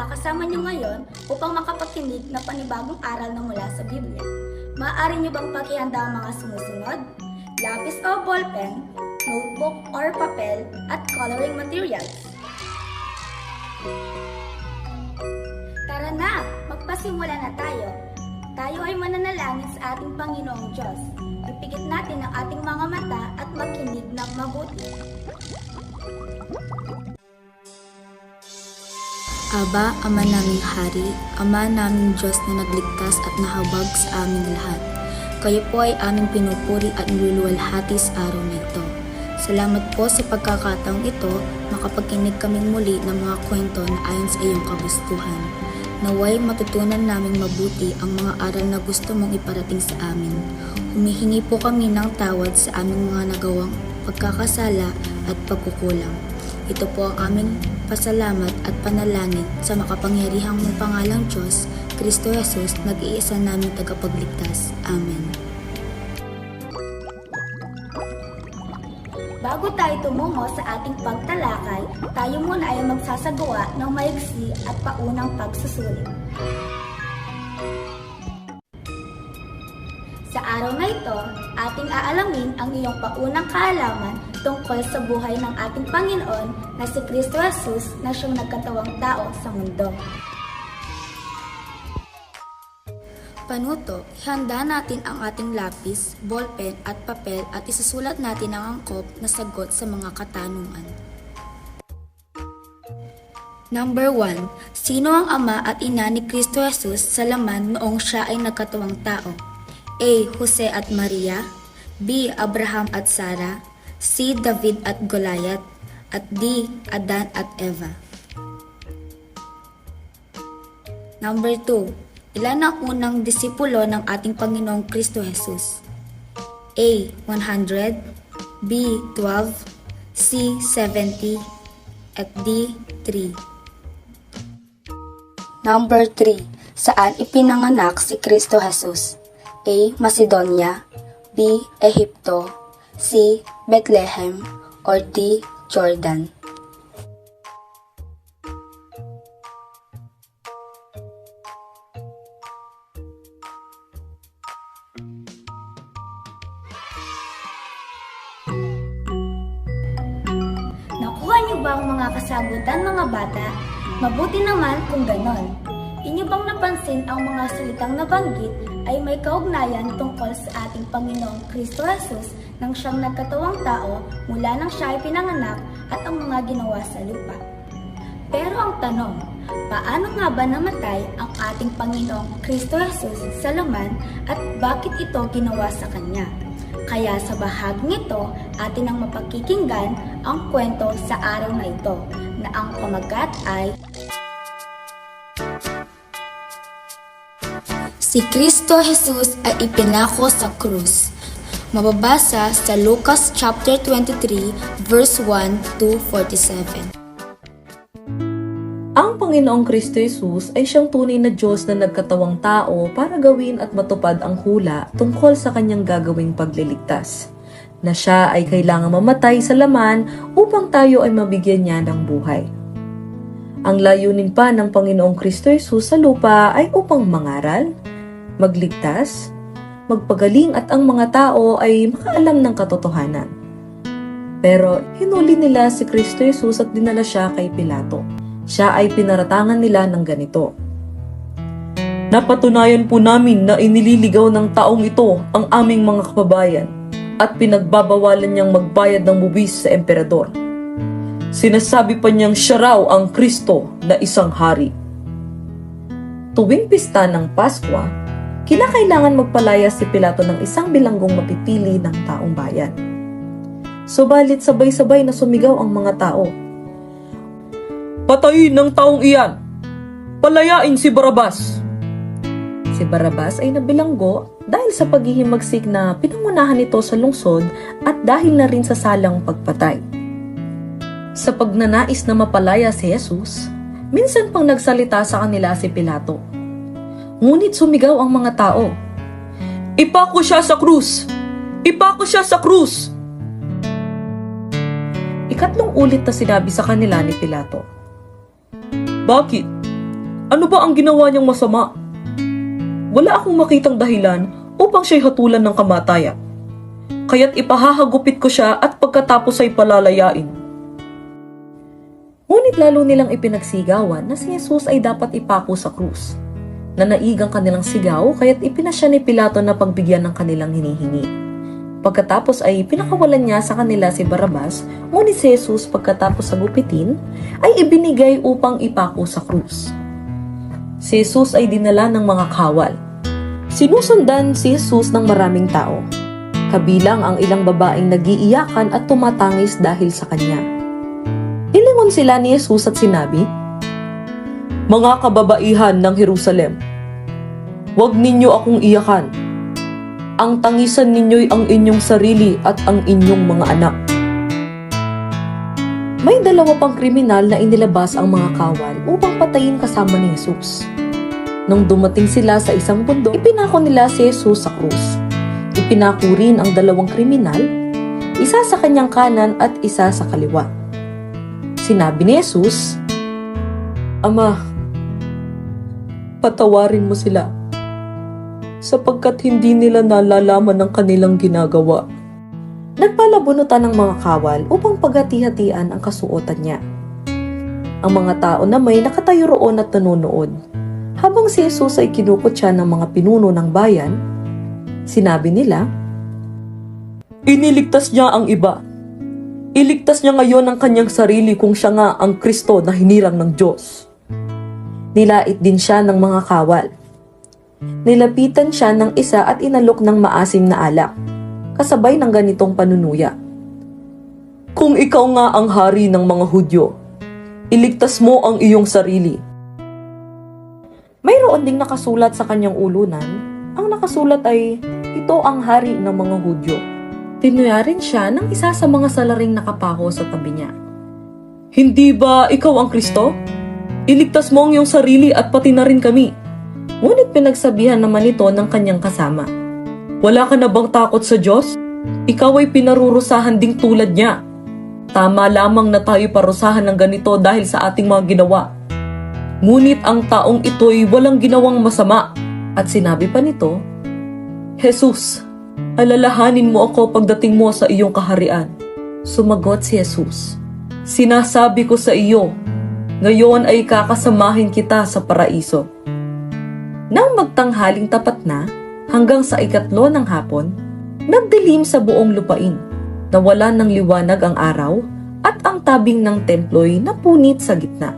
makakasama niyo ngayon upang makapakinig na panibagong aral na mula sa Biblia. Maaari niyo bang pakihanda ang mga sumusunod? Lapis o ballpen, notebook or papel, at coloring materials. Tara na, magpasimula na tayo. Tayo ay mananalangin sa ating Panginoong Diyos. Ipikit natin ang ating mga mata at makinig ng mabuti. Aba, Ama naming Hari, Ama naming Diyos na nagligtas at nahabag sa aming lahat. Kayo po ay aming pinupuri at niluluwalhati sa araw na ito. Salamat po sa pagkakataong ito, makapagkinig kaming muli ng mga kwento na ayon sa iyong kagustuhan. Naway matutunan naming mabuti ang mga aral na gusto mong iparating sa amin. Humihingi po kami ng tawad sa aming mga nagawang pagkakasala at pagkukulang. Ito po ang aming pasalamat at panalangin sa makapangyarihang mong pangalang Diyos, Kristo Jesus, nag-iisa naming tagapagligtas. Amen. Bago tayo tumungo sa ating pagtalakay, tayo muna ay magsasagawa ng maigsi at paunang pagsusulit. Araw na ito, ating aalamin ang iyong paunang kaalaman tungkol sa buhay ng ating Panginoon na si Kristo Jesus na siyang nagkatawang tao sa mundo. Panuto, ihanda natin ang ating lapis, ballpen at papel at isusulat natin ang angkop na sagot sa mga katanungan. Number 1. Sino ang ama at ina ni Kristo Jesus sa laman noong siya ay nagkatawang tao? A. Jose at Maria B. Abraham at Sarah C. David at Goliath at D. Adan at Eva Number 2. Ilan ang unang disipulo ng ating Panginoong Kristo Jesus? A. 100 B. 12 C. 70 at D. 3 Number 3. Saan ipinanganak si Kristo Jesus? A. Macedonia B. Ehipto C. Bethlehem or D. Jordan may kaugnayan tungkol sa ating Panginoong Kristo Jesus nang siyang nagkatawang tao mula nang siya ay pinanganak at ang mga ginawa sa lupa. Pero ang tanong, paano nga ba namatay ang ating Panginoong Kristo Jesus sa laman at bakit ito ginawa sa Kanya? Kaya sa bahaging ito, atin ang mapakikinggan ang kwento sa araw na ito na ang pamagat ay Si Kristo Jesus ay ipinako sa krus. Mababasa sa Lucas chapter 23 verse 1 to 47. Ang Panginoong Kristo Jesus ay siyang tunay na Diyos na nagkatawang tao para gawin at matupad ang hula tungkol sa kanyang gagawing pagliligtas. Na siya ay kailangang mamatay sa laman upang tayo ay mabigyan niya ng buhay. Ang layunin pa ng Panginoong Kristo Jesus sa lupa ay upang mangaral, magligtas, magpagaling at ang mga tao ay makaalam ng katotohanan. Pero hinuli nila si Kristo Jesus at dinala siya kay Pilato siya ay pinaratangan nila ng ganito. Napatunayan po namin na inililigaw ng taong ito ang aming mga kababayan at pinagbabawalan niyang magbayad ng bubis sa emperador. Sinasabi pa niyang siya raw ang Kristo na isang hari. Tuwing pista ng Paskwa, kinakailangan magpalaya si Pilato ng isang bilanggong mapipili ng taong bayan. Subalit sabay-sabay na sumigaw ang mga tao. Patayin ng taong iyan! Palayain si Barabas! Si Barabas ay nabilanggo dahil sa paghihimagsik na pinangunahan nito sa lungsod at dahil na rin sa salang pagpatay. Sa pagnanais na mapalaya si Jesus, minsan pang nagsalita sa kanila si Pilato. Ngunit sumigaw ang mga tao. Ipako siya sa krus! Ipako siya sa krus! Ikatlong ulit na sinabi sa kanila ni Pilato. Bakit? Ano ba ang ginawa niyang masama? Wala akong makitang dahilan upang siya'y hatulan ng kamatayan. Kaya't ipahahagupit ko siya at pagkatapos ay palalayain. Ngunit lalo nilang ipinagsigawan na si Jesus ay dapat ipako sa krus. Nanaigang kanilang sigaw kaya't ipinasya ni Pilato na pagbigyan ng kanilang hinihingi. Pagkatapos ay pinakawalan niya sa kanila si Barabas, ngunit si Jesus pagkatapos sa gupitin ay ibinigay upang ipako sa krus. Si Jesus ay dinala ng mga kawal. Sinusundan si Jesus ng maraming tao, kabilang ang ilang babaeng nagiiyakan at tumatangis dahil sa kanya. Nilingon sila ni Jesus at sinabi, Mga kababaihan ng Jerusalem, huwag ninyo akong iyakan. Ang tangisan ninyo'y ang inyong sarili at ang inyong mga anak. May dalawa pang kriminal na inilabas ang mga kawal upang patayin kasama ni Jesus. Nung dumating sila sa isang bundok, ipinako nila si Jesus sa krus. Ipinako rin ang dalawang kriminal, isa sa kanyang kanan at isa sa kaliwa. Sinabi ni Jesus, Ama, patawarin mo sila sapagkat hindi nila nalalaman ng kanilang ginagawa. Nagpalabunutan ng mga kawal upang paghati-hatian ang kasuotan niya. Ang mga tao na may nakatayo roon at nanonood. Habang si Jesus ay kinukot siya ng mga pinuno ng bayan, sinabi nila, Iniligtas niya ang iba. Iligtas niya ngayon ang kanyang sarili kung siya nga ang Kristo na hinirang ng Diyos. Nilait din siya ng mga kawal. Nilapitan siya ng isa at inalok ng maasim na alak kasabay ng ganitong panunuya. Kung ikaw nga ang hari ng mga Hudyo, iligtas mo ang iyong sarili. Mayroon ding nakasulat sa kanyang ulunan. Ang nakasulat ay, ito ang hari ng mga Hudyo. Tinuya rin siya ng isa sa mga salaring nakapako sa tabi niya. Hindi ba ikaw ang Kristo? Iligtas mo ang iyong sarili at pati na rin kami. Ngunit pinagsabihan naman ito ng kanyang kasama. Wala ka na bang takot sa Diyos? Ikaw ay pinarurusahan ding tulad niya. Tama lamang na tayo parusahan ng ganito dahil sa ating mga ginawa. Ngunit ang taong ito'y walang ginawang masama. At sinabi pa nito, Jesus, alalahanin mo ako pagdating mo sa iyong kaharian. Sumagot si Jesus, Sinasabi ko sa iyo, ngayon ay kakasamahin kita sa paraiso. Nang magtanghaling tapat na, hanggang sa ikatlo ng hapon, nagdilim sa buong lupain, nawala ng liwanag ang araw at ang tabing ng templo'y napunit sa gitna.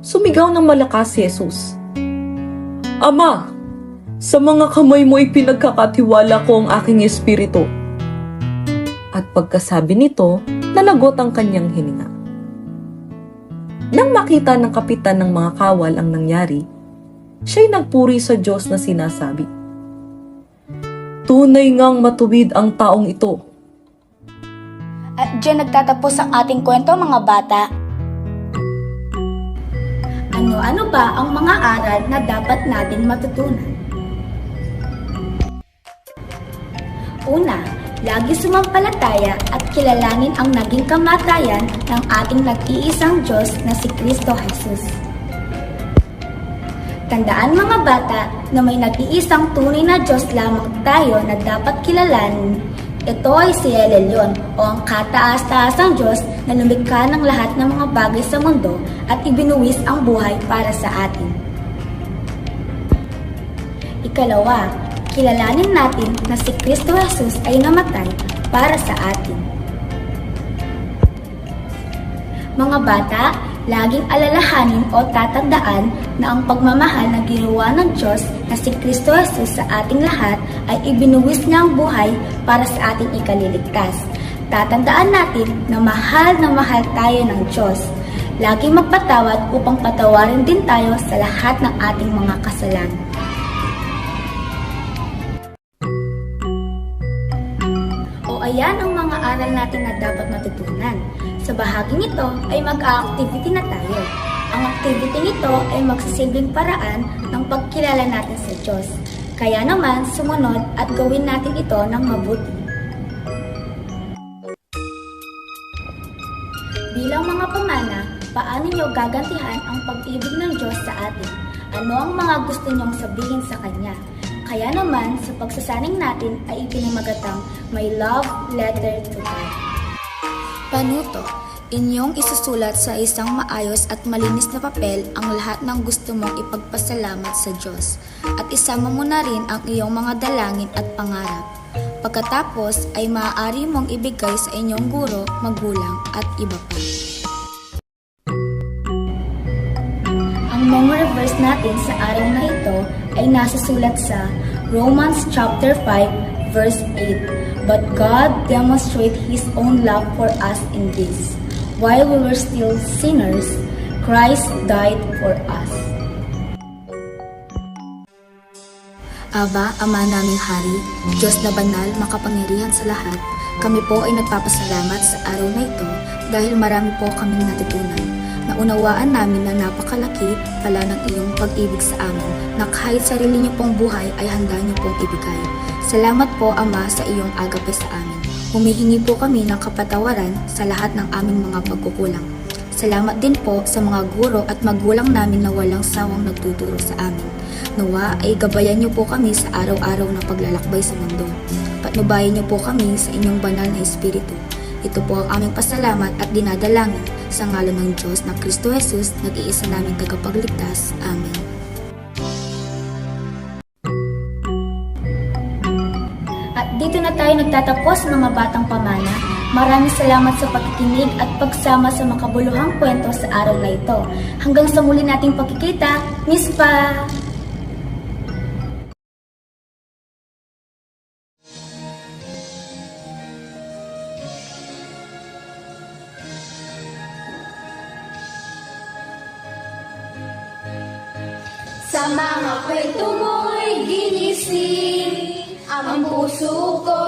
Sumigaw ng malakas si Jesus, Ama, sa mga kamay mo ipinagkakatiwala ko ang aking espiritu. At pagkasabi nito, nalagot ang kanyang hininga. Nang makita ng kapitan ng mga kawal ang nangyari, siya'y nagpuri sa Diyos na sinasabi, Tunay ngang matuwid ang taong ito. At dyan nagtatapos ang ating kwento mga bata. Ano-ano ba ang mga aral na dapat natin matutunan? Una, lagi sumampalataya at kilalanin ang naging kamatayan ng ating nag-iisang Diyos na si Kristo Jesus. Tandaan mga bata na may nag-iisang tunay na Diyos lamang tayo na dapat kilalanin. Ito ay si El Elyon o ang kataas-taasang Diyos na lumikha ng lahat ng mga bagay sa mundo at ibinuwis ang buhay para sa atin. Ikalawa, kilalanin natin na si Kristo Jesus ay namatay para sa atin. Mga bata, Laging alalahanin o tatandaan na ang pagmamahal na ginawa ng Diyos na si Kristo Jesus sa ating lahat ay ibinuwis niya ang buhay para sa ating ikaliligtas. Tatandaan natin na mahal na mahal tayo ng Diyos. Laging magpatawad upang patawarin din tayo sa lahat ng ating mga kasalanan. Ayan ang mga aral natin na dapat matutunan. Sa bahaging ito ay mag-activity na tayo. Ang activity nito ay magsisilbing paraan ng pagkilala natin sa Diyos. Kaya naman, sumunod at gawin natin ito ng mabuti. Bilang mga pamana, paano niyo gagantihan ang pag-ibig ng Diyos sa atin? Ano ang mga gusto niyong sabihin sa Kanya? Kaya naman, sa pagsasaning natin ay ipinamagatang may love letter to God. Panuto, inyong isusulat sa isang maayos at malinis na papel ang lahat ng gusto mong ipagpasalamat sa Diyos at isama mo na rin ang iyong mga dalangin at pangarap. Pagkatapos ay maaari mong ibigay sa inyong guro, magulang at iba pa. Ang memory verse natin sa araw na ito ay nasusulat sa Romans chapter 5 verse 8. But God demonstrate His own love for us in this. While we were still sinners, Christ died for us. Aba, Ama naming Hari, Diyos na banal, makapangyarihan sa lahat, kami po ay nagpapasalamat sa araw na ito dahil marami po kaming natutunan. Naunawaan namin na napakalaki pala ng iyong pag-ibig sa amin na kahit sarili niyo pong buhay ay handa niyo pong ibigay. Salamat po Ama sa iyong agape sa amin. Humihingi po kami ng kapatawaran sa lahat ng aming mga pagkukulang. Salamat din po sa mga guro at magulang namin na walang sawang nagtuturo sa amin. Nawa ay gabayan niyo po kami sa araw-araw na paglalakbay sa mundo. Patnubayan niyo po kami sa inyong banal na Espiritu. Ito po ang aming pasalamat at dinadalangin sa ngalan ng Diyos na Kristo Jesus, nag-iisa naming tagapagligtas. Amen. At dito na tayo nagtatapos mga batang pamana. Maraming salamat sa pakikinig at pagsama sa makabuluhang kwento sa araw na ito. Hanggang sa muli nating pagkikita, Miss Pa! Sa mga kwento mo'y ginising Ang puso ko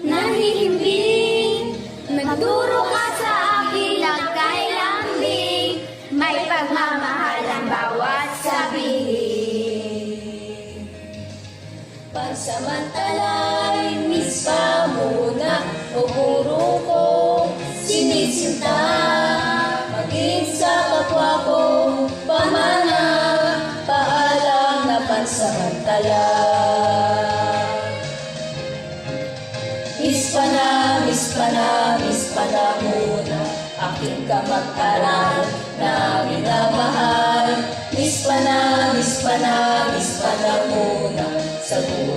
nahihimbing Nagturo ka sa akin lagkay lambing May pagmamahal ang bawat sabihin. Pansamantalay, miss pa muna O ka mag-aral na minamahal Miss pa na, miss pa na, miss pa na muna Sa guro